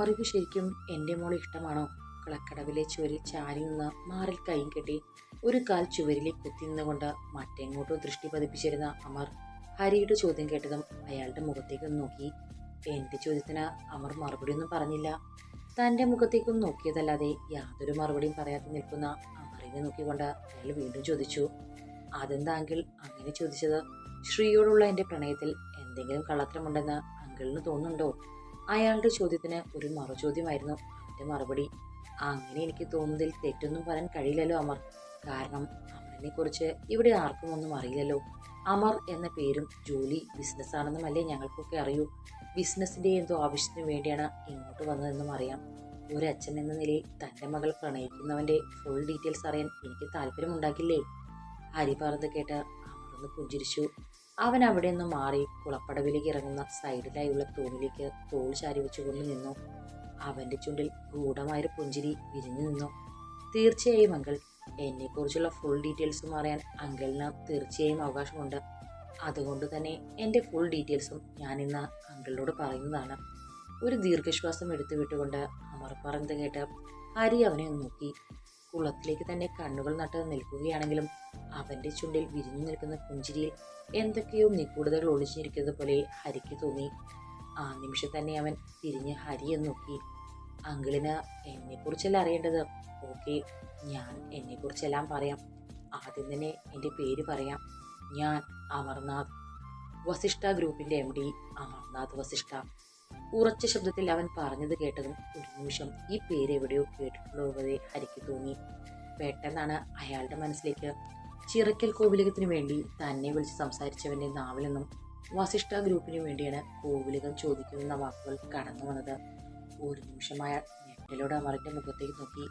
അമറിക്ക് ശരിക്കും എന്റെ മോൾ ഇഷ്ടമാണോ? കളക്കടവിലെ ചുവരിൽ ചാരി നിന്ന് മാറിൽ കൈ കെട്ടി ഒരു കാൽ ചുവരിലേക്ക് കുത്തി നിന്നുകൊണ്ട് മറ്റെങ്ങോട്ടോ ദൃഷ്ടി പതിപ്പിച്ചിരുന്ന അമർ ഹരിയുടെ ചോദ്യം കേട്ടതും അയാളുടെ മുഖത്തേക്ക് നോക്കി. എന്റെ ചോദ്യത്തിന് അമർ മറുപടിയൊന്നും പറഞ്ഞില്ല. തന്റെ മുഖത്തേക്കും നോക്കിയതല്ലാതെ യാതൊരു മറുപടിയും പറയാതെ നിൽക്കുന്ന അമറിനെ നോക്കിക്കൊണ്ട് അയാൾ വീണ്ടും ചോദിച്ചു അതെന്താ അങ്കിൾ അങ്ങനെ ചോദിച്ചത്? ശ്രീയോടുള്ള എന്റെ പ്രണയത്തിൽ എന്തെങ്കിലും കള്ളത്തരമുണ്ടെന്ന് അങ്കിളിന് തോന്നുന്നുണ്ടോ? അയാളുടെ ചോദ്യത്തിന് ഒരു മറുചോദ്യമായിരുന്നു. എന്റെ മറുപടി അങ്ങനെ എനിക്ക് തോന്നുന്നതിൽ തെറ്റൊന്നും പറയാൻ കഴിയില്ലല്ലോ അമർ. കാരണം അമറിനെക്കുറിച്ച് ഇവിടെ ആർക്കും ഒന്നും അറിയില്ലല്ലോ. അമർ എന്ന പേരും ജോലി ബിസിനസ് ആണെന്നുമല്ലേ ഞങ്ങൾക്കൊക്കെ അറിയൂ. ബിസിനസ്സിന്റെ എന്തോ ആവശ്യത്തിന് വേണ്ടിയാണ് ഇങ്ങോട്ട് വന്നതെന്നും അറിയാം. ഒരു അച്ഛൻ എന്ന നിലയിൽ തന്റെ മകൾ പ്രണയിക്കുന്നവന്റെ ഫുൾ ഡീറ്റെയിൽസ് അറിയാൻ എനിക്ക് താല്പര്യമുണ്ടാക്കില്ലേ ഹരി പറഞ്ഞത് കേട്ട് അമർന്ന് പുഞ്ചിരിച്ചു. അവൻ അവിടെ നിന്ന് മാറി കുളപ്പടവിലേക്ക് ഇറങ്ങുന്ന സൈഡിലായുള്ള തോണിലേക്ക് തോൾ ചാരി വെച്ചുകൊണ്ട് നിന്നു. അവന്റെ ചുണ്ടിൽ ഗൂഢമായൊരു പുഞ്ചിരി വിരിഞ്ഞു നിന്നു. തീർച്ചയായും അങ്കിൾ എന്നെക്കുറിച്ചുള്ള ഫുൾ ഡീറ്റെയിൽസും അറിയാൻ അങ്കിളിന് തീർച്ചയായും അവകാശമുണ്ട്. അതുകൊണ്ട് തന്നെ എന്റെ ഫുൾ ഡീറ്റെയിൽസും ഞാൻ ഇന്ന് അങ്കിളിനോട് പറയുന്നതാണ്. ഒരു ദീർഘശ്വാസം എടുത്തു വിട്ടുകൊണ്ട് അമർ പറഞ്ഞത് കേട്ട് ഹരി അവനെ നോക്കി. കുളത്തിലേക്ക് തന്നെ കണ്ണുകൾ നട്ടത് നിൽക്കുകയാണെങ്കിലും അവന്റെ ചുണ്ടിൽ വിരിഞ്ഞു നിൽക്കുന്ന പുഞ്ചിരിയിൽ എന്തൊക്കെയോ നിഗൂഢതകൾ ഒളിച്ചിരിക്കുന്നത് പോലെ ഹരിക്ക് തോന്നി. ആ നിമിഷം തന്നെ അവൻ തിരിഞ്ഞ് ഹരിയെ നോക്കി. അങ്കിളിന് എന്നെക്കുറിച്ചല്ല അറിയേണ്ടത്? ഓക്കെ ഞാൻ എന്നെക്കുറിച്ചെല്ലാം പറയാം. ആദ്യം തന്നെ എന്റെ പേര് പറയാം. ഞാൻ അമർനാഥ്. വസിഷ്ഠ ഗ്രൂപ്പിന്റെ എം ഡി അമർനാഥ് വസിഷ്ഠ. ഉറച്ച ശബ്ദത്തിൽ അവൻ പറഞ്ഞത് കേട്ടതും ഒരു നിമിഷം ഈ പേര് എവിടെയോ കേട്ടിട്ടുള്ളതേ ഹരിക്ക് തോന്നി. പെട്ടെന്നാണ് അയാളുടെ മനസ്സിലേക്ക് ചിറക്കൽ കോവിലകത്തിനു വേണ്ടി തന്നെ വിളിച്ച് സംസാരിച്ചവന്റെ നാവിൽ നിന്നും വസിഷ്ഠ ഗ്രൂപ്പിനു വേണ്ടിയാണ് കോവിലകം ചോദിക്കുന്ന വാക്കുകൾ കടന്നു വന്നത്. ഒരു നിമിഷമായ ഞെട്ടലോടെ അമറിന്റെ മുഖത്തേക്ക് നോക്കി.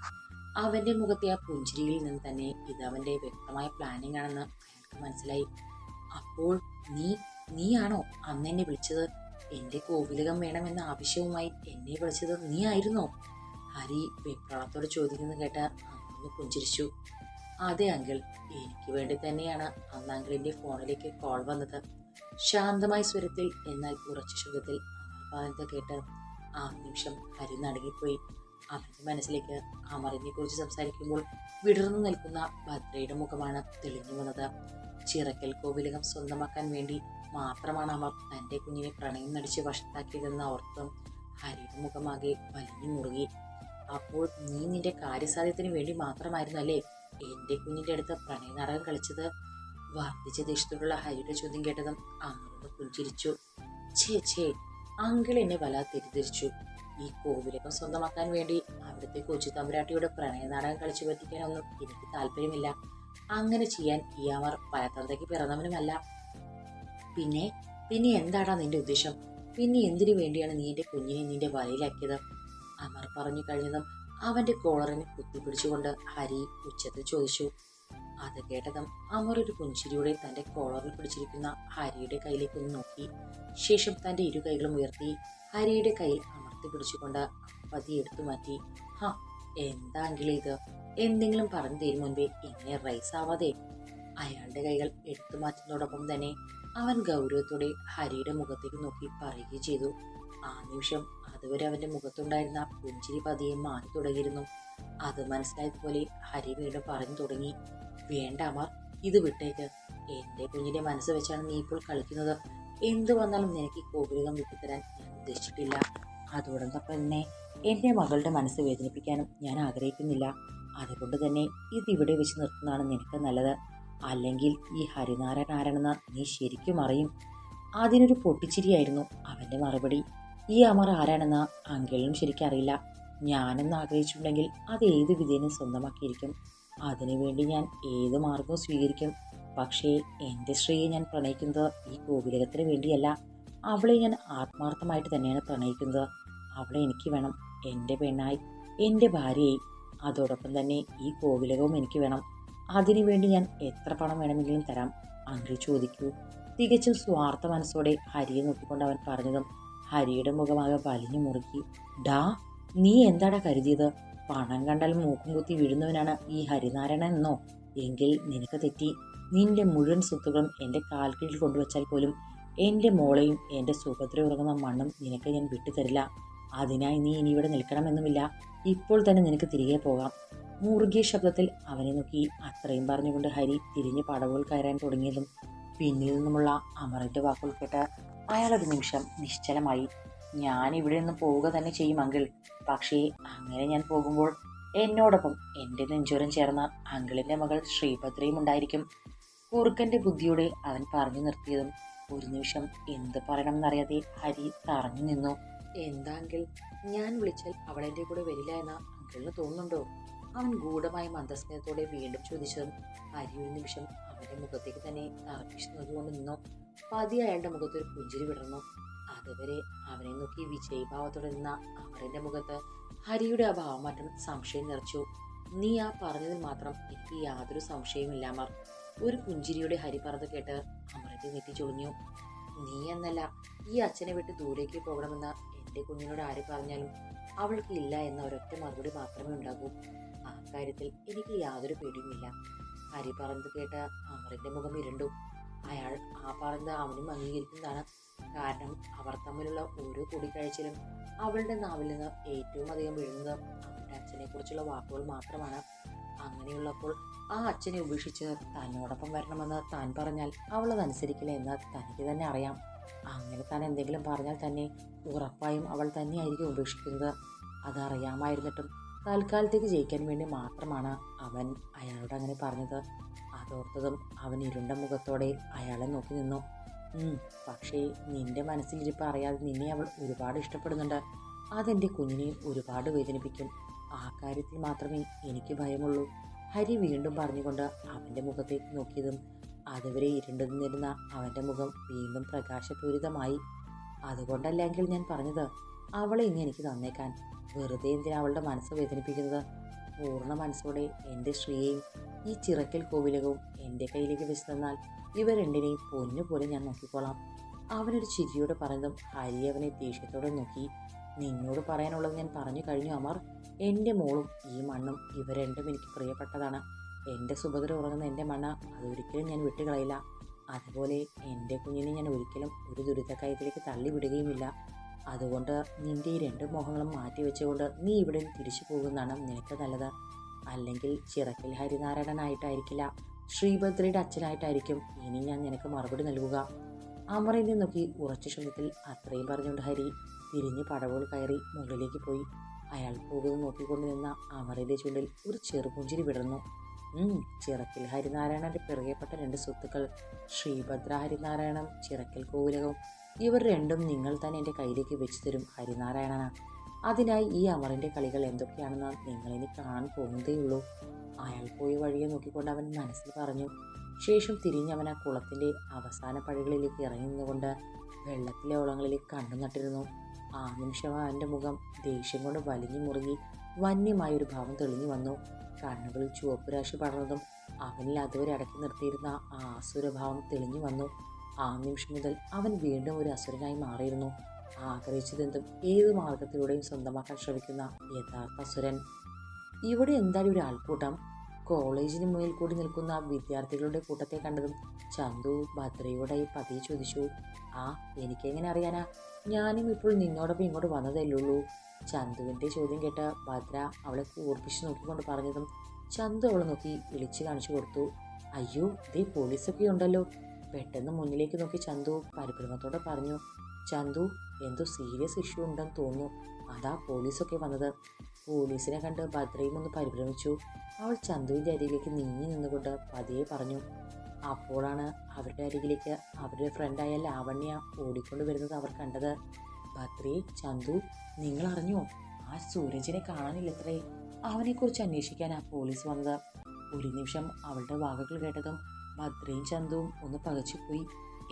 അവന്റെ മുഖത്തെ ആ പുഞ്ചിരിയിൽ നിന്ന് തന്നെ ഇത് അവന്റെ വ്യക്തമായ പ്ലാനിംഗ് ആണെന്ന് അയാൾക്ക് മനസ്സിലായി. അപ്പോൾ നീ നീയാണോ അന്ന് എന്നെ വിളിച്ചത്? എന്റെ കോവിലകം വേണമെന്ന ആവശ്യവുമായി എന്നെ വിളിച്ചത് നീ ആയിരുന്നോ ഹരി വെപ്രാളത്തോടെ ചോദിക്കുന്നത് കേട്ട അന്ന് പുഞ്ചിരിച്ചു. അതെ അങ്കിൾ എനിക്ക് വേണ്ടി തന്നെയാണ് അന്ന് അങ്കിളിന്റെ ഫോണിലേക്ക് കോൾ വന്നത്. ശാന്തമായ സ്വരത്തിൽ എന്നാൽ ഉറച്ച ശബ്ദത്തിൽ അമർ കേട്ട് ആ നിമിഷം ഹരി നടുങ്ങിപ്പോയി. അവന്റെ മനസ്സിലേക്ക് അമറിനെ കുറിച്ച് സംസാരിക്കുമ്പോൾ വിടർന്നു നിൽക്കുന്ന ഭദ്രയുടെ മുഖമാണ് തെളിഞ്ഞു വന്നത്. ചിറക്കൽ കോവിലകം സ്വന്തമാക്കാൻ വേണ്ടി മാത്രമാണ് അവർ തന്റെ കുഞ്ഞിനെ പ്രണയം നടിച്ച് വഷത്താക്കിയതെന്ന് ഓർത്തും ഹരിയുടെ മുഖമാകെ വലിഞ്ഞു മുറുകി. അപ്പോൾ നീ നിന്റെ കാര്യസാധ്യത്തിന് വേണ്ടി മാത്രമായിരുന്നു അല്ലേ എന്റെ കുഞ്ഞിന്റെ അടുത്ത് പ്രണയ നാടകം കളിച്ചത്? വർദ്ധിച്ച ദേഷ്യത്തോടുള്ള ഹരിയുടെ ചോദ്യം കേട്ടതും അമൃത പുഞ്ചിരിച്ചു. ഛേ ഛേ അങ്കിൾ എന്നെ വല്ലാതെ തെറ്റിദ്ധരിച്ചു. ഈ കോവിലകം സ്വന്തമാക്കാൻ വേണ്ടി അവിടുത്തെ കൊച്ചു തമ്പുരാട്ടിയുടെ പ്രണയ നാടകം കളിച്ചു പറ്റിക്കാനൊന്നും എനിക്ക് താല്പര്യമില്ല. അങ്ങനെ ചെയ്യാൻ ഈ അമർ പരത്തന്തയ്ക്ക് പിറന്നവനുമല്ല. പിന്നെ പിന്നെ എന്താടാ നിന്റെ ഉദ്ദേശം? പിന്നെ എന്തിനു വേണ്ടിയാണ് നീ എന്റെ കുഞ്ഞിനെ നിന്റെ വലയിലാക്കിയത്? അമർ പറഞ്ഞു കഴിഞ്ഞതും അവന്റെ കോളറിനെ കുത്തിപ്പിടിച്ചുകൊണ്ട് ഹരി ഉച്ചത്തിൽ ചോദിച്ചു. അത് കേട്ടതും അമർ ഒരു പുഞ്ചിരിയോടെ തന്റെ കോളറിൽ പിടിച്ചിരിക്കുന്ന ഹരിയുടെ കയ്യിലേക്ക് ഒന്ന് നോക്കി. ശേഷം തന്റെ ഇരു കൈകളും ഉയർത്തി ഹരിയുടെ കയ്യിൽ അമർത്തി പിടിച്ചുകൊണ്ട് പതി എടുത്തു മാറ്റി. ഹ എന്താങ്കിലേ ഇത്? എന്തെങ്കിലും പറഞ്ഞു തരും മുൻപേ ഇങ്ങനെ റൈസ് ആവാതെ അയാളുടെ കൈകൾ എടുത്തു മാറ്റുന്നതോടൊപ്പം തന്നെ അവൻ ഗൗരവത്തോടെ ഹരിയുടെ മുഖത്തേക്ക് നോക്കി പറയുകയും ചെയ്തു. ആ നിമിഷം അതുവരെ അവന്റെ മുഖത്തുണ്ടായിരുന്ന പുഞ്ചിരി പതിയെ മാറി തുടങ്ങിയിരുന്നു. അത് മനസ്സിലായതുപോലെ ഹരി വീണ്ടും പറഞ്ഞു തുടങ്ങി വേണ്ട അമർ ഇത് വിട്ടേക്ക്. എന്റെ കുഞ്ഞിന്റെ മനസ്സ് വെച്ചാണ് നീ ഇപ്പോൾ കളിക്കുന്നത്. എന്തു വന്നാലും നിനക്ക് കോവിലകം വിട്ടുതരാൻ ഞാൻ ഉദ്ദേശിച്ചിട്ടില്ല. അതോടൊപ്പം തന്നെ എന്റെ മകളുടെ മനസ്സ് വേദനിപ്പിക്കാനും ഞാൻ ആഗ്രഹിക്കുന്നില്ല. അതുകൊണ്ട് തന്നെ ഇത് ഇവിടെ വെച്ച് നിർത്തുന്നതാണ് നിനക്ക് നല്ലത്. അല്ലെങ്കിൽ ഈ ഹരിനാരായണൻ നീ ശരിക്കും അറിയും? അതിനൊരു പൊട്ടിച്ചിരിയായിരുന്നു അവന്റെ മറുപടി. ഈ അമർ ആരാണെന്ന് അങ്കിളിനും ശരിക്കും അറിയില്ല. ഞാനെന്ന് ആഗ്രഹിച്ചിട്ടുണ്ടെങ്കിൽ അത് ഏത് വിധേനും സ്വന്തമാക്കിയിരിക്കും. അതിനുവേണ്ടി ഞാൻ ഏത് മാർഗവും സ്വീകരിക്കും. പക്ഷേ എന്റെ ശ്രീയെ ഞാൻ പ്രണയിക്കുന്നത് ഈ കോവിലകത്തിന് വേണ്ടിയല്ല. അവളെ ഞാൻ ആത്മാർത്ഥമായിട്ട് തന്നെയാണ് പ്രണയിക്കുന്നത്. അവളെ എനിക്ക് വേണം. എന്റെ പെണ്ണായി എന്റെ ഭാര്യയായി. അതോടൊപ്പം തന്നെ ഈ കോവിലകവും എനിക്ക് വേണം. അതിനുവേണ്ടി ഞാൻ എത്ര പണം വേണമെങ്കിലും തരാം. അങ്കിൾ ചോദിക്കൂ. തികച്ചും സ്വാർത്ഥ മനസ്സോടെ ഹരിയെ നോക്കിക്കൊണ്ട് അവൻ പറഞ്ഞതും ഹരിയുടെ മുഖമാകെ വലിഞ്ഞു മുറുക്കി. ഡാ നീ എന്താടാ കരുതിയത്? പണം കണ്ടാൽ മൂക്കും കുത്തി വീഴുന്നവനാണ് ഈ ഹരിനാരായണൻ എന്നോ? എങ്കിൽ നിനക്ക് തെറ്റി. നിന്റെ മുഴുവൻ സ്വത്തുക്കളും എന്റെ കാൽക്കീഴിൽ കൊണ്ടുവച്ചാൽ പോലും എന്റെ മോളെയും എന്റെ സുഭദ്ര ഉറങ്ങുന്ന മണ്ണും നിനക്ക് ഞാൻ വിട്ടുതരില്ല. അതിനായി നീ ഇനി ഇവിടെ നിൽക്കണമെന്നുമില്ല. ഇപ്പോൾ തന്നെ നിനക്ക് തിരികെ പോകാം. മുറുകിയ ശബ്ദത്തിൽ അവനെ നോക്കി അത്രയും പറഞ്ഞുകൊണ്ട് ഹരി തിരിഞ്ഞ് പടവുകൾ കയറാൻ തുടങ്ങിയതും പിന്നിൽ നിന്നുമുള്ള അമറിന്റെ വാക്കുകൾ കേട്ട് അയാളൊരു നിമിഷം നിശ്ചലമായി ഞാൻ ഇവിടെ നിന്ന് പോവുക തന്നെ ചെയ്യും അങ്കിൾ. പക്ഷേ അങ്ങനെ ഞാൻ പോകുമ്പോൾ എന്നോടൊപ്പം എന്റെ നെഞ്ചോരം ചേർന്ന അങ്കിളിന്റെ മകൾ ശ്രീഭദ്രയും ഉണ്ടായിരിക്കും. കുറുക്കന്റെ ബുദ്ധിയോടെ അവൻ പറഞ്ഞു നിർത്തിയതും ഒരു നിമിഷം എന്ത് പറയണമെന്നറിയാതെ ഹരി തറഞ്ഞു നിന്നു. എന്താ അങ്കിൾ? ഞാൻ വിളിച്ചാൽ അവളെന്റെ കൂടെ വരില്ല എന്ന അങ്കിളിന് തോന്നുന്നുണ്ടോ? അവൻ ഗൂഢമായ മന്ദസ്നേഹത്തോടെ വീണ്ടും ചോദിച്ചതും ഹരി ഒരു നിമിഷം അവന്റെ മുഖത്തേക്ക് തന്നെ തറപ്പിച്ചു നോക്കിക്കൊണ്ട് നിന്നു പതി അയാളുടെ മുഖത്ത് ഒരു പുഞ്ചിരി വിടർന്നു. അതുവരെ അവനെ നോക്കി വിജയഭാവത്തോടെ നിന്ന അമറിന്റെ മുഖത്ത് ഹരിയുടെ ആ ഭാവമാറ്റം സംശയം നിറച്ചു. നീ ആ പറഞ്ഞതിൽ മാത്രം എനിക്ക് യാതൊരു സംശയവുമില്ല അമർ. ഒരു പുഞ്ചിരിയുടെ ഹരി പറഞ്ഞത് കേട്ട് അമറിന്റെ നെറ്റി ചൊളിഞ്ഞു. നീ എന്നല്ല ഈ അച്ഛനെ വിട്ട് ദൂരേക്ക് പോകണമെന്ന് എന്റെ കുഞ്ഞിനോട് ആര് പറഞ്ഞാലും അവൾക്ക് ഇല്ല എന്ന ഒരൊറ്റ മറുപടി മാത്രമേ ഉണ്ടാകൂ. കാര്യത്തിൽ എനിക്ക് യാതൊരു പേടിയുമില്ല. ഹരി പറഞ്ഞത് കേട്ട് അമറിന്റെ മുഖം ഇരുണ്ടു. അയാൾ ആ പറഞ്ഞത് അവനും അംഗീകരിക്കുന്നതാണ്. കാരണം അവർ തമ്മിലുള്ള ഓരോ കൂടിക്കാഴ്ചയിലും അവളുടെ നാവിൽ നിന്ന് ഏറ്റവും അധികം വീഴുന്നത് അവളുടെ അച്ഛനെ കുറിച്ചുള്ള വാക്കുകൾ മാത്രമാണ്. അങ്ങനെയുള്ളപ്പോൾ ആ അച്ഛനെ ഉപേക്ഷിച്ച് തന്നോടൊപ്പം വരണമെന്ന് താൻ പറഞ്ഞാൽ അവൾ അതനുസരിക്കില്ല എന്ന് തനിക്ക് തന്നെ അറിയാം. അങ്ങനെ താൻ എന്തെങ്കിലും പറഞ്ഞാൽ തന്നെ ഉറപ്പായും അവൾ തന്നെയായിരിക്കും ഉപേക്ഷിക്കുന്നത്. അതറിയാമായിരുന്നിട്ടും തൽക്കാലത്തേക്ക് ജയിക്കാൻ വേണ്ടി മാത്രമാണ് അവൻ അയാളോട് അങ്ങനെ പറഞ്ഞത്. അതോർത്തതും അവൻ ഇരുണ്ട മുഖത്തോടെ അയാളെ നോക്കി നിന്നു. പക്ഷേ നിന്റെ മനസ്സിലിരിപ്പ് അറിയാതെ നിന്നെ അവൾ ഒരുപാട് ഇഷ്ടപ്പെടുന്നുണ്ട്. അതെന്റെ കുഞ്ഞിനെ ഒരുപാട് വേദനിപ്പിക്കും. ആ കാര്യത്തിൽ മാത്രമേ എനിക്ക് ഭയമുള്ളൂ ഹരി വീണ്ടും പറഞ്ഞുകൊണ്ട് അവന്റെ മുഖത്തേക്ക് നോക്കിയതും അതുവരെ ഇരുണ്ടു നിന്നിരുന്ന അവന്റെ മുഖം വീണ്ടും പ്രകാശപൂരിതമായി. അതുകൊണ്ടല്ലെങ്കിൽ ഞാൻ പറഞ്ഞത് അവളെ ഇനി എനിക്ക് തന്നേക്കാൻ. വെറുതെ എന്തിനാ അവളുടെ മനസ്സ് വേദനിപ്പിക്കുന്നത്? പൂർണ മനസ്സോടെ എന്റെ ശ്രീയെയും ഈ ചിറക്കൽ കോവിലകവും എന്റെ കയ്യിലേക്ക് വെച്ച് തന്നാൽ ഇവ രണ്ടിനെയും പൊന്നുപോലെ ഞാൻ നോക്കിക്കോളാം. അവനൊരു ചിരിയോടെ പറഞ്ഞതും ഹരി അവനെ ദേഷ്യത്തോടെ നോക്കി. നിന്നോട് പറയാനുള്ളത് ഞാൻ പറഞ്ഞു കഴിഞ്ഞു അമർ. എന്റെ മോളും ഈ മണ്ണും ഇവ രണ്ടും എനിക്ക് പ്രിയപ്പെട്ടതാണ്. എന്റെ സുഭദ്ര ഉറങ്ങുന്ന എന്റെ മണ്ണ അതൊരിക്കലും ഞാൻ വിട്ടുകളയില്ല. അതുപോലെ എന്റെ കുഞ്ഞിനെ ഞാൻ ഒരിക്കലും ഒരു ദുരിതക്കയത്തിലേക്ക് തള്ളിവിടുകയുമില്ല. അതുകൊണ്ട് നിന്റെ ഈ രണ്ട് മോഹങ്ങളും മാറ്റി വെച്ചുകൊണ്ട് നീ ഇവിടെ തിരിച്ചു പോകുന്നതാണ് നിനക്ക് നല്ലത്. അല്ലെങ്കിൽ ചിറക്കൽ ഹരിനാരായണനായിട്ടായിരിക്കില്ല ശ്രീഭദ്രയുടെ അച്ഛനായിട്ടായിരിക്കും. ഇനി ഞാൻ നിനക്ക് മറുപടി നൽകുക. അമറിനെ നോക്കി ഉറച്ച ശബ്ദത്തിൽ അത്രയും പറഞ്ഞുകൊണ്ട് ഹരി തിരിഞ്ഞ് പടവുകൾ കയറി മുകളിലേക്ക് പോയി. അയാൾ പോകുന്നത് നോക്കിക്കൊണ്ട് നിന്ന അമറിന്റെ ചുണ്ടിൽ ഒരു ചെറുപുഞ്ചിരി വിടർന്നു. ചിറക്കൽ ഹരിനാരായണന്റെ പിറകെപ്പെട്ട രണ്ട് സ്വത്തുക്കൾ ശ്രീഭദ്ര ഹരിനാരായണം ചിറക്കൽ കോവിലകവും ഇവർ രണ്ടും നിങ്ങൾ തന്നെ എന്റെ കയ്യിലേക്ക് വെച്ചു തരും ഹരിനാരായണന. അതിനായി ഈ അമറിന്റെ കളികൾ എന്തൊക്കെയാണെന്ന് നിങ്ങളിനി കാണാൻ പോകുന്നതേയുള്ളൂ. അയാൾ പോയ വഴിയെ നോക്കിക്കൊണ്ട് അവൻ മനസ്സിൽ പറഞ്ഞു ശേഷം തിരിഞ്ഞവൻ ആ കുളത്തിന്റെ അവസാന പഴകളിലേക്ക് ഇറങ്ങി നിന്നുകൊണ്ട് വെള്ളത്തിലെ ഓളങ്ങളിലേക്ക് കണ്ണു നട്ടിരുന്നു ആ നിമിഷം അവന്റെ മുഖം ദേഷ്യം കൊണ്ട് വലിഞ്ഞു മുറുകി വന്യമായ ഒരു ഭാവം തെളിഞ്ഞു വന്നു. കണ്ണുകളിൽ ചുവപ്പ് രാശി പടർന്നതും അവനിൽ അതുവരെ അടക്കി നിർത്തിയിരുന്ന ആ അസുരഭാവം തെളിഞ്ഞു വന്നു. ആ നിമിഷം മുതൽ അവൻ വീണ്ടും ഒരു അസുരനായി മാറിയിരുന്നു. ആഗ്രഹിച്ചതെന്തും ഏത് മാർഗത്തിലൂടെയും സ്വന്തമാക്കാൻ ശ്രമിക്കുന്ന യഥാർത്ഥ അസുരൻ. ഇവിടെ എന്തായാലും ഒരു ആൾക്കൂട്ടം? കോളേജിന് മുന്നിൽ കൂടി നിൽക്കുന്ന വിദ്യാർത്ഥികളുടെ കൂട്ടത്തെ കണ്ടതും ചന്തു ഭദ്രയോടെ പതിയെ ചോദിച്ചു ആ എനിക്കെങ്ങനെ അറിയാനാ? ഞാനും ഇപ്പോൾ നിന്നോടൊപ്പം ഇങ്ങോട്ട് വന്നതല്ലുള്ളൂ ചന്തുവിന്റെ ചോദ്യം കേട്ട ഭദ്ര അവളെ കൂർപ്പിച്ച് നോക്കിക്കൊണ്ട് പറഞ്ഞതും ചന്തു അവളെ നോക്കി വിളിച്ചു കാണിച്ചു കൊടുത്തു. അയ്യോ ഇതേ പോലീസൊക്കെ ഉണ്ടല്ലോ. പെട്ടെന്ന് മുന്നിലേക്ക് നോക്കി ചന്തു പരിഭ്രമത്തോടെ പറഞ്ഞു ചന്തു എന്തോ സീരിയസ് ഇഷ്യൂ ഉണ്ടെന്ന് തോന്നുന്നു. അതാ പോലീസൊക്കെ വന്നത്. പോലീസിനെ കണ്ട് ഭദ്രയും ഒന്ന് പരിഭ്രമിച്ചു. അവൾ ചന്തുവിന്റെ അരികിലേക്ക് നീങ്ങി നിന്നുകൊണ്ട് പതിയെ പറഞ്ഞു അപ്പോഴാണ് അവരുടെ അരികിലേക്ക് അവരുടെ ഫ്രണ്ടായ ലാവണ്യ ഓടിക്കൊണ്ട് വരുന്നത് അവർ കണ്ടത്. ഭദ്രേ ചന്തു നിങ്ങൾ അറിഞ്ഞോ ആ സൂരജിനെ കാണാനില്ലത്രേ. അവനെക്കുറിച്ച് ആ പോലീസ് വന്നത്. ഒരു നിമിഷം അവളുടെ വാക്കുകൾ കേട്ടതും ഭദ്രയും ചന്തുവും ഒന്ന് പകച്ചുപോയി.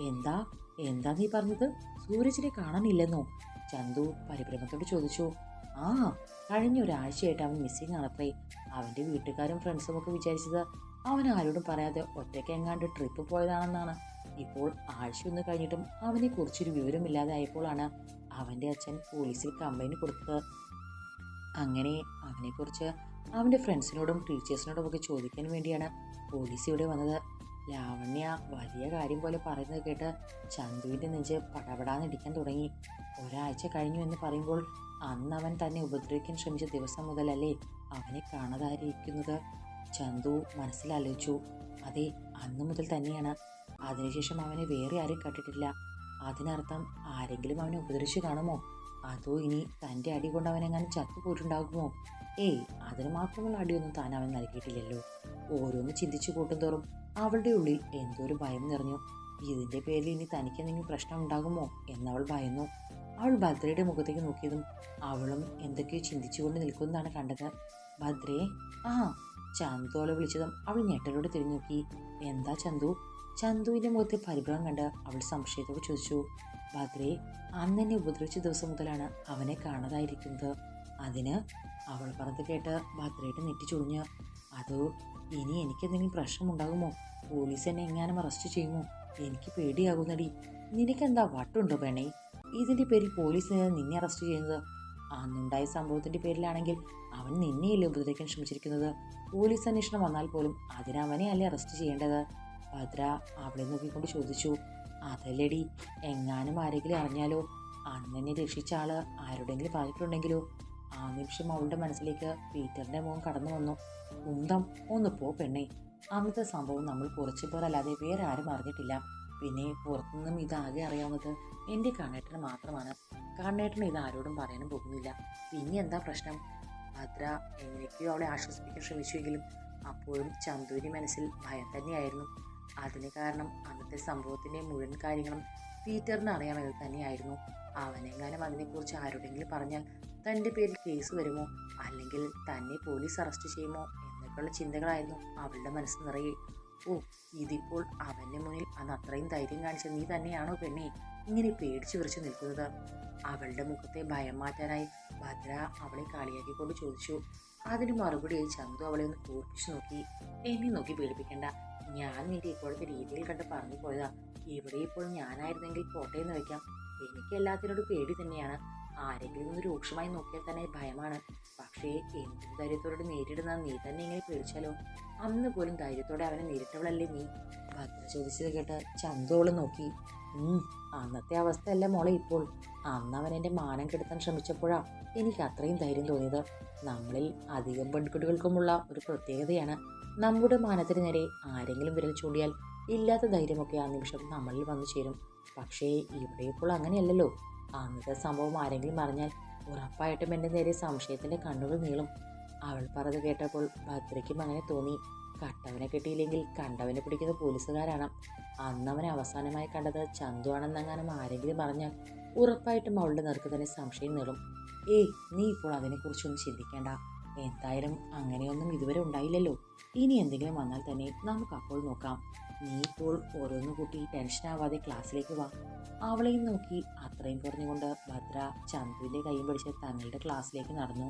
എന്താ? എന്താ നീ പറഞ്ഞത്? സൂരജിനെ കാണാനില്ലെന്നോ? ചന്തു പരിഭ്രമത്തോട് ചോദിച്ചു. ആ കഴിഞ്ഞ ഒരാഴ്ചയായിട്ട് അവൻ മിസ്സിങ് ആണത്രേ. അവന്റെ വീട്ടുകാരും ഫ്രണ്ട്സും ഒക്കെ വിചാരിച്ചത് അവൻ ആരോടും പറയാതെ ഒറ്റയ്ക്ക് എങ്ങാണ്ട് ട്രിപ്പ് പോയതാണെന്നാണ്. ഇപ്പോൾ ആഴ്ചയൊന്ന് കഴിഞ്ഞിട്ടും വിവരമില്ലാതെ ആയപ്പോഴാണ് അവന്റെ അച്ഛൻ പോലീസിൽ കംപ്ലൈന്റ് കൊടുത്തത്. അങ്ങനെ അവനെക്കുറിച്ച് അവന്റെ ഫ്രണ്ട്സിനോടും ടീച്ചേഴ്സിനോടും ഒക്കെ ചോദിക്കാൻ വേണ്ടിയാണ് പോലീസ് ഇവിടെ വന്നത്. ലാവണ്യ വലിയ കാര്യം പോലെ പറയുന്നത് കേട്ട് ചന്തുവിന്റെ നെഞ്ച് പടപടാന്നിടിക്കാൻ തുടങ്ങി. ഒരാഴ്ച കഴിഞ്ഞു എന്ന് പറയുമ്പോൾ അന്ന് അവൻ തന്നെ ഉപദ്രവിക്കാൻ ശ്രമിച്ച ദിവസം മുതലല്ലേ അവനെ കാണാതായിരിക്കുന്നത്. ചന്തു മനസ്സിലാലോചിച്ചു അതെ അന്ന് മുതൽ തന്നെയാണ് അതിനുശേഷം അവനെ വേറെ ആരും കണ്ടിട്ടില്ല. അതിനർത്ഥം ആരെങ്കിലും അവനെ ഉപദ്രവിച്ചു കാണുമോ? അതോ ഇനി തന്റെ അടി കൊണ്ട് അവനെങ്ങാനും ചത്തുപോയിട്ടുണ്ടാകുമോ ഏയ് അതിന് മാത്രമുള്ള അടിയൊന്നും താൻ അവൻ നൽകിയിട്ടില്ലല്ലോ. ഓരോന്ന് ചിന്തിച്ചു കൂട്ടുന്തോറും അവളുടെ ഉള്ളിൽ എന്തോ ഒരു ഭയം നിറഞ്ഞു. ഇതിന്റെ പേരിൽ ഇനി തനിക്ക് എന്തെങ്കിലും പ്രശ്നം ഉണ്ടാകുമോ എന്നവൾ ഭയന്നു. അവൾ ഭദ്രയുടെ മുഖത്തേക്ക് നോക്കിയതും അവളും എന്തൊക്കെയോ ചിന്തിച്ചുകൊണ്ട് നിൽക്കുന്നതാണ് കണ്ടത്. ഭദ്രയെ ആ ചന്തു അവളെ വിളിച്ചതും അവൾ ഞെട്ടലോട് തിരിഞ്ഞു നോക്കി എന്താ ചന്തു? ചന്തുവിന്റെ മുഖത്തെ പരിഭ്രമം കണ്ട് അവൾ സംശയത്തോട് ചോദിച്ചു ഭദ്രേ അന്ന് എന്നെ ഉപദ്രവിച്ച ദിവസം മുതലാണ് അവനെ കാണാതായിരിക്കുന്നത്. അതിന് അവൾ പറഞ്ഞത് കേട്ട് ഭദ്രയുടെ നെറ്റി ചുളിഞ്ഞ് അതോ ഇനി എനിക്കെന്തെങ്കിലും പ്രശ്നമുണ്ടാകുമോ പോലീസ് എന്നെ എങ്ങാനും അറസ്റ്റ് ചെയ്യുമോ? എനിക്ക് പേടിയാകുന്നടി. നിനക്കെന്താ വട്ടുണ്ടോ പെണ്ണേ? ഇതിന്റെ പേരിൽ പോലീസ് നിന്നെ അറസ്റ്റ് ചെയ്യുന്നത്? അന്നുണ്ടായ സംഭവത്തിന്റെ പേരിലാണെങ്കിൽ അവൻ നിന്നെയല്ലേ ഉപദ്രവിക്കാൻ ശ്രമിച്ചിരിക്കുന്നത്? പോലീസ് അന്വേഷണം വന്നാൽ പോലും അതിനവനെ അല്ലേ അറസ്റ്റ് ചെയ്യേണ്ടത്? ഭദ്ര അവളെ നോക്കിക്കൊണ്ട് ചോദിച്ചു അതല്ലേടി എങ്ങാനും ആരെങ്കിലും അറിഞ്ഞാലോ? അണ്ണനെ രക്ഷിച്ച ആൾ ആരോടെങ്കിലും പറഞ്ഞിട്ടുണ്ടെങ്കിലോ ആ നിമിഷം അവളുടെ മനസ്സിലേക്ക് പീറ്ററിന്റെ മുഖം കടന്നു വന്നു. കുന്തം ഒന്ന് പോ പെണ്ണെ. അന്നത്തെ സംഭവം നമ്മൾ കുറച്ചു പേർ അല്ലാതെ വേറെ ആരും അറിഞ്ഞിട്ടില്ല. പിന്നെ പുറത്തുനിന്നും ഇതാകെ അറിയാവുന്നത് എന്റെ കണ്ണേട്ടന് മാത്രമാണ്. കണ്ണേട്ടന് ഇത് ആരോടും പറയാനും പോകുന്നില്ല. പിന്നെ എന്താ പ്രശ്നം? ഭദ്ര എങ്ങനെയൊക്കെയോ അവളെ ആശ്വസിപ്പിക്കാൻ ശ്രമിച്ചുവെങ്കിലും അപ്പോഴും ചന്തുവിന്റെ മനസ്സിൽ ഭയം തന്നെയായിരുന്നു. അതിന് കാരണം അന്നത്തെ സംഭവത്തിന്റെ മുഴുവൻ കാര്യങ്ങളും പീറ്ററിന് അറിയാമെന്ന് തന്നെയായിരുന്നു. അവനെങ്ങാനും അതിനെക്കുറിച്ച് ആരോടെങ്കിലും പറഞ്ഞാൽ തന്റെ പേരിൽ കേസ് വരുമോ? അല്ലെങ്കിൽ തന്നെ പോലീസ് അറസ്റ്റ് ചെയ്യുമോ? എന്നൊക്കെയുള്ള ചിന്തകളായിരുന്നു അവളുടെ മനസ്സ് നിറയെ. ഓ ഇതിപ്പോൾ അവന്റെ മുന്നിൽ അന്ന് അത്രയും ധൈര്യം കാണിച്ച നീ തന്നെയാണോ പെണ്ണെ? ഇങ്ങനെ പേടിച്ചു വിറച്ചു നിൽക്കുന്നത്. അവളുടെ മുഖത്തെ ഭയം മാറ്റാനായി ഭദ്ര അവളെ കളിയാക്കിക്കൊണ്ട് ചോദിച്ചു. അതിന് മറുപടിയായി ചന്തു അവളെ ഒന്ന് കൂർപ്പിച്ചു നോക്കി. എന്നെ നോക്കി പേടിപ്പിക്കണ്ട. ഞാൻ നിന്റെ ഇപ്പോഴത്തെ രീതിയിൽ കണ്ട് പറഞ്ഞു പോയതാ. ഇവിടെ ഇപ്പോൾ ഞാനായിരുന്നെങ്കിൽ പോട്ടെ എന്ന് വെക്കാം. എനിക്ക് എല്ലാത്തിനോട് പേടി തന്നെയാണ്. ആരെങ്കിലും ഒന്ന് രൂക്ഷമായി നോക്കിയാൽ തന്നെ ഭയമാണ്. പക്ഷേ എന്തൊരു ധൈര്യത്തോടെ നേരിടുന്ന നീ തന്നെ ഇങ്ങനെ പേടിച്ചാലോ? അന്ന് പോലും ധൈര്യത്തോടെ അവനെ നേരിട്ടവളല്ലേ നീ? ഭദ്ര ചോദിച്ചത് കേട്ട് ചന്തോളം നോക്കി. അന്നത്തെ അവസ്ഥയല്ല മോളെ ഇപ്പോൾ? അന്ന് അവൻ എന്റെ മാനം കെടുത്താൻ ശ്രമിച്ചപ്പോഴാ എനിക്ക് അത്രയും ധൈര്യം തോന്നിയത്. നമ്മളിൽ അധികം പെൺകുട്ടികൾക്കുമുള്ള ഒരു പ്രത്യേകതയാണ് നമ്മുടെ മാനത്തിന് നേരെ ആരെങ്കിലും വിരൽ ചൂണ്ടിയാൽ ഇല്ലാത്ത ധൈര്യമൊക്കെ ആ നിമിഷം നമ്മളിൽ വന്നു ചേരും. പക്ഷേ ഇവിടെ ഇപ്പോൾ അങ്ങനെയല്ലല്ലോ. അന്നത്തെ സംഭവം ആരെങ്കിലും അറിഞ്ഞാൽ ഉറപ്പായിട്ടും എന്റെ നേരെ സംശയത്തിന്റെ കണ്ണുകൾ നീളും. അവൾ പറഞ്ഞത് കേട്ടപ്പോൾ ഭദ്രയ്ക്കും അങ്ങനെ തോന്നി. കട്ടവനെ കിട്ടിയില്ലെങ്കിൽ കണ്ടവനെ പിടിക്കുന്ന പോലീസുകാരാണ്. അന്നവനെ അവസാനമായി കണ്ടത് ചന്തു ആണെന്നെങ്ങാനും ആരെങ്കിലും പറഞ്ഞാൽ ഉറപ്പായിട്ടും അവളുടെ നേർക്ക് തന്നെ സംശയം നേടും. ഏയ് നീ ഇപ്പോൾ അതിനെക്കുറിച്ചൊന്നും ചിന്തിക്കേണ്ട. എന്തായാലും അങ്ങനെയൊന്നും ഇതുവരെ ഉണ്ടായില്ലല്ലോ. ഇനി എന്തെങ്കിലും വന്നാൽ തന്നെ നമുക്ക് അപ്പോൾ നോക്കാം. നീ ഇപ്പോൾ ഓരോന്നും കൂട്ടി ടെൻഷനാവാതെ ക്ലാസ്സിലേക്ക് വാ. അവളെയും നോക്കി അത്രയും പറഞ്ഞുകൊണ്ട് ഭദ്ര ചന്തുവിന്റെ കൈയും പിടിച്ച് തങ്ങളുടെ ക്ലാസ്സിലേക്ക് നടന്നു.